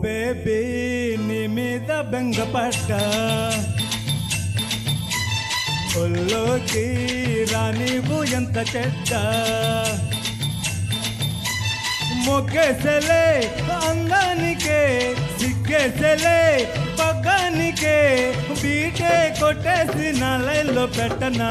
Baby నీ మీద బెంగపడ్డా ఒల్లోకి రానివు ఎంత చెడ్డ. మొగ్గేసలే అంగానికే సిగ్గేసలే పగ్గానికే బీటే కొట్టేసి నా లైన్లో పెట్టనా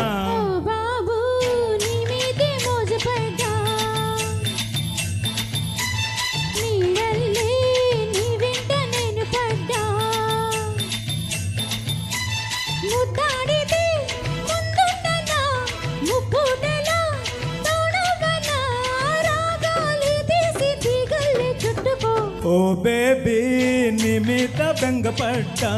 ఓ బేబీ నిమిత బెంగపడ్డా.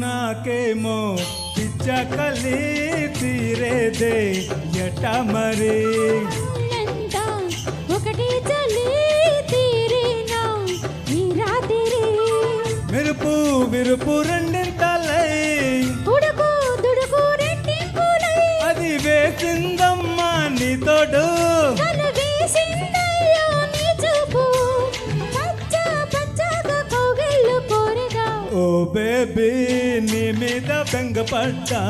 నాకేమో పిచ్చకలి తీరేదే ఎట మరి? నంతా ఒకటి చలి తీరేనా ఈ రాత్రి మెరుపు విరుపు రెండింతలై బేబీ నీ మీద బెంగపడ్డా.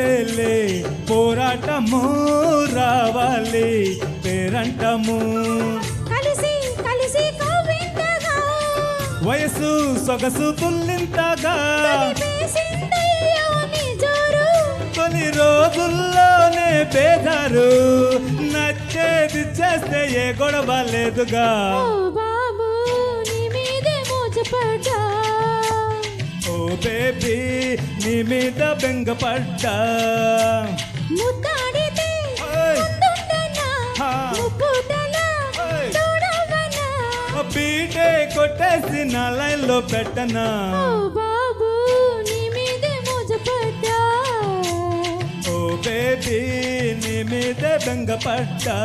అంతేలే పోరాటము రావాలి పేరంటము. కలిసి కలిసి కవ్వింతగా. వయసు సొగసు తుల్లింతగా జోరు. కొన్ని రోజుల్లోనే బేదారు నచ్చేది చేస్తే ఏ గొడవ లేదుగా. బేబీ నీ మీద బెంగపడ్డా. బీటే కొట్టేసి నా లైన్లో పెట్టనా? బాబు నీ మీదే మోజపడ్డా? ఓ బేబీ నీ మీద బెంగపడ్డా.